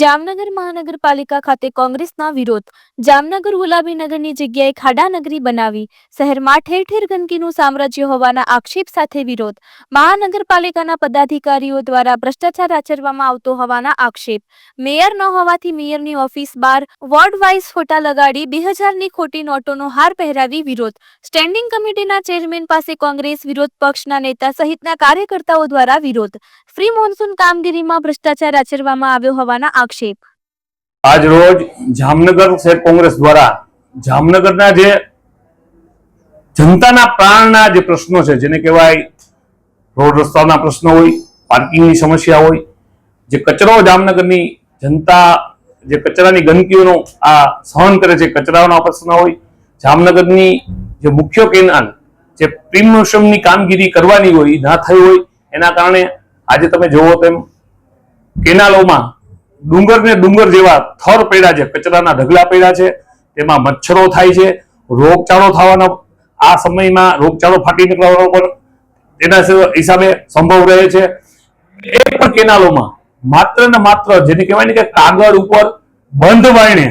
જામનગર મહાનગરપાલિકા ખાતે કોંગ્રેસના વિરોધ. જામનગર ગુલાબીનગરની જગ્યાએ ખાડાનગરી બનાવી. શહેરમાં ઠેર ઠેર ગંદકીનું સામ્રાજ્ય હોવાના આક્ષેપ સાથે વિરોધ. મહાનગરપાલિકાના પદાધિકારીઓ દ્વારા ભ્રષ્ટાચાર આચરવામાં આવતો હોવાના આક્ષેપ. મેયર ન હોવાથી મેયરની ઓફિસ બહાર વોર્ડ વાઇઝ ફોટા લગાડી બે હજારની ખોટી નોટોનો હાર પહેરાવી વિરોધ. સ્ટેન્ડિંગ કમિટીના ચેરમેન પાસે કોંગ્રેસ વિરોધ પક્ષના નેતા સહિતના કાર્યકર્તાઓ દ્વારા વિરોધ. ફ્રી મોન્સૂન કામગીરીમાં ભ્રષ્ટાચાર આચરવામાં આવ્યો હોવાના આક્ષેપ આજ રોજ જામનગર શહેર કોંગ્રેસ દ્વારા જામનગરના જે જનતાના પ્રાણના જે પ્રશ્નો છે, જેને કહેવાય રોડ રસ્તાના પ્રશ્નો હોય, પાર્કિંગની સમસ્યા હોય, જે કચરો જામનગરની જનતા, જે કચરાની ગંદકીઓનો આ સહન કરે છે, કચરાઓના પ્રશ્ન હોય, જામનગરની જે મુખ્ય કેનાલ, જે પ્રિમોશમની કામગીરી કરવાની હોય, ના થઈ હોય, એના કારણે આજે તમે જોવો તેમ કેનાલોમાં ડુંગર ને ડુંગર જેવા થર પડ્યા છે, કચરાના ઢગલા પડ્યા છે, તેમાં મચ્છરો થાય છે, રોગચાળો થવાનો આ સમયમાં રોગચાળો ફાટી નીકળવાનો પણ એના હિસાબે સંભવ રહે છે. એ પણ કેનાલોમાં માત્ર ને માત્ર જેને કહેવાય ને કે કાગળ ઉપર બંધ વાયણે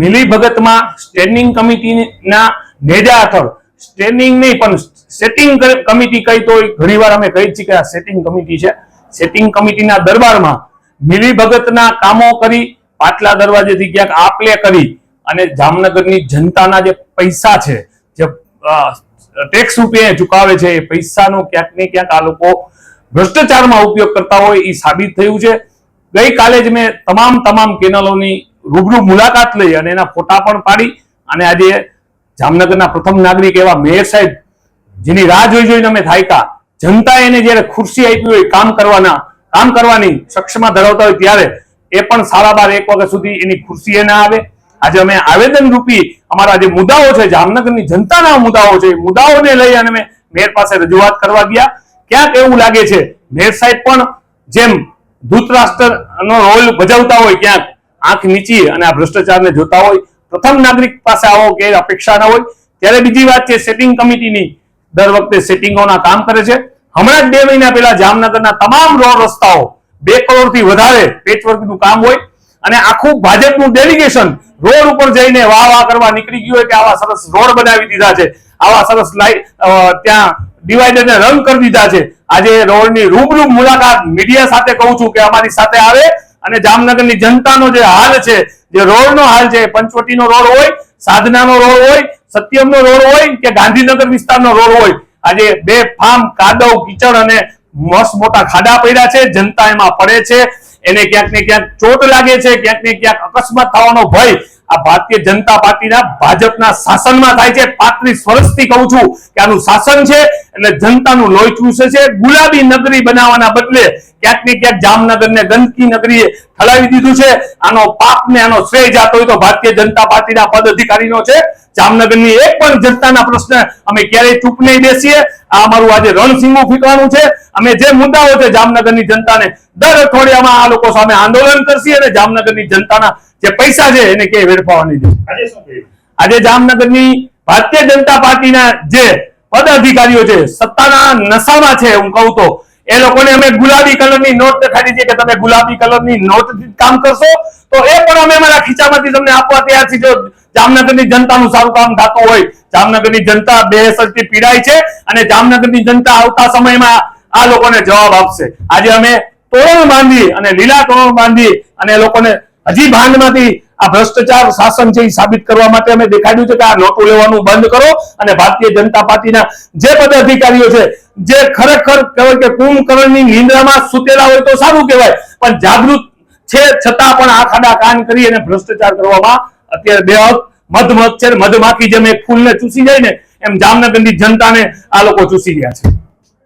મિલી ભગતમાં સ્ટેન્ડિંગ કમિટીના નેજા હેઠળ સ્ટેન્ડિંગ નહીં, પણ સેટિંગ કમિટી કઈ તો ઘણીવાર અમે કહી છીએ કે આ સેટિંગ કમિટી છે સેટિંગ કમિટીના દરબારમાં મિલી ભગતના કામો કરી, પાટલા દરવાજેથી ક્યાંક આપલે કરી અને જામનગરની જનતાના જે પૈસા છે, જે ટેક્સ રૂપે ચુકાવે છે, એ પૈસાનો ક્યાંક ને ક્યાંક આ લોકો ભ્રષ્ટાચારમાં ઉપયોગ કરતા હોય એ સાબિત થયું છે. ગઈકાલે જ મેં તમામ તમામ કેનલોની રૂબરૂ મુલાકાત લઈ અને એના ફોટા પણ પાડી અને આજે જામનગરના પ્રથમ નાગરિક એવા મેયર સાહેબ, જેની રાહ જોઈ જોઈને અમે થાયકા. જનતા એને જ્યારે ખુરશી આપી હોય કામ કરવાના કામ કરવાની સક્ષમતા ધરાવતા હોય ત્યારે એ પણ સાડા બાર, એક વાગ્યા સુધી એની ખુરશીએ ના આવે. આજે અમે આવેદન રૂપી અમારા જે મુદ્દાઓ છે, જામનગરની જનતાના મુદ્દાઓ છે મુદ્દાઓને લઈ અને અમે મેયર પાસે રજૂઆત કરવા ગયા. ક્યાંક એવું લાગે છે, મેયર સાહેબ પણ જેમ ધૂતરાષ્ટ્રનો રોલ ભજવતા હોય, ક્યાંક આંખ નીચી અને આ ભ્રષ્ટાચારને જોતા હોય, પ્રથમ નાગરિક પાસે આવો કે અપેક્ષા ના હોય, ત્યારે બીજી વાત છે સેટિંગ કમિટીની દર વખતે સેટિંગોના કામ કરે છે. હમણાં જ બે મહિના પહેલા જામનગરના તમામ રોડ રસ્તાઓ બે કરોડથી વધારે પેચવર્કનું કામ હોય અને આખું ભાજપનું ડેલિગેશન રોડ ઉપર જઈને વાહ વાહ કરવા નીકળી ગયું હોય કે આવા સરસ રોડ બનાવી દીધા છે, આવા સરસ લાઈટ ત્યાં ડિવાઈડરને રંગ કરી દીધા છે. આજે રોડની રૂબરૂ મુલાકાત મીડિયા સાથે કહું છું કે અમારી સાથે આવે અને જામનગરની જનતાનો જે હાલ છે, જે રોડનો હાલ છે પંચવટીનો રોડ હોય, સાધનાનો રોડ હોય, સત્યમનો રોડ હોય કે ગાંધીનગર વિસ્તારનો રોડ હોય આજે બે ફામ કાદવ, કીચડ અને મસ્ત મોટા ખાડા પડ્યા છે, જનતા એમાં પડે છે. એને ક્યાંક ને ક્યાંક ચોટ લાગે છે, ક્યાંક ને ક્યાંક અકસ્માત થવાનો ભય. આ ભારતીય જનતા પાર્ટીના ભાજપના શાસનમાં થાય છે. પાંત્રીસ વર્ષથી કહું છું કે આનું શાસન છે. એટલે જનતાનું લોહી ચૂસે છે. ગુલાબી નગરી બનાવવાના બદલે ક્યાંક ને ક્યાંક જામનગરને ગંદકી નગરીએ ઠલાવી દીધું છે. આનો પાપ ને આનો શ્રેય જાતો હોય તો ભારતીય જનતા પાર્ટીના પદ અધિકારીનો છે. જામનગરની એક પણ જનતાના પ્રશ્ન અમે ક્યારેય ચૂપ નહીં બેસીએ. આ અમારું આજે રણસિંગું ફીકવાનું છે. અમે જે મુદ્દાઓ છે જામનગરની જનતાને દર અઠવાડિયામાં આ લોકો સામે આંદોલન કરશે અને જામનગરની જનતાના જે પૈસા છે એને ક્યાંય વેડફાવાની? આજે જામનગરની ભારતીય જનતા પાર્ટીના જે પદ અધિકારીઓ છે, સત્તાના નશામાં છે હું કહું તો. એ લોકોને અમે ગુલાબી કલરની નોટ દેખાડી છે કે તમે ગુલાબી કલરની નોટ કામ કરશો? તો એ પણ અમે અમારા ખીચામાંથી તમને આપવા તૈયાર છીએ. જો જામનગરની જનતાનું સારું કામ થતું હોય, જામનગરની જનતા બેસરથી પીડાય છે અને જામનગરની જનતા આવતા સમયમાં આ લોકોને જવાબ આપશે. આજે અમે તોરણ બાંધી અને લીલા તોરણ બાંધી અને લોકોને હજી ભાંડમાંથી આ ભ્રષ્ટાચાર શાસન છે એ સાબિત કરવા માટે અમે દેખાડ્યું છે કે આ નોટો લેવાનું બંધ કરો અને ભારતીય જનતા પાર્ટીના જે પદાધિકારીઓ છે, જે ખરેખર કહેવાય કે કુંભકર્ણની નિંદ્રામાં સૂતેલા હોય તો સારું કહેવાય, પણ જાગૃત છે છતાં પણ આ ખાડા કાન કરી અને ભ્રષ્ટાચાર કરવામાં અત્યારે બે મધમત છે મધમાખી જેમ એક ફૂલને ચૂસી જાય ને, એમ જામનગરની જનતાને આ લોકો ચૂસી ગયા છે.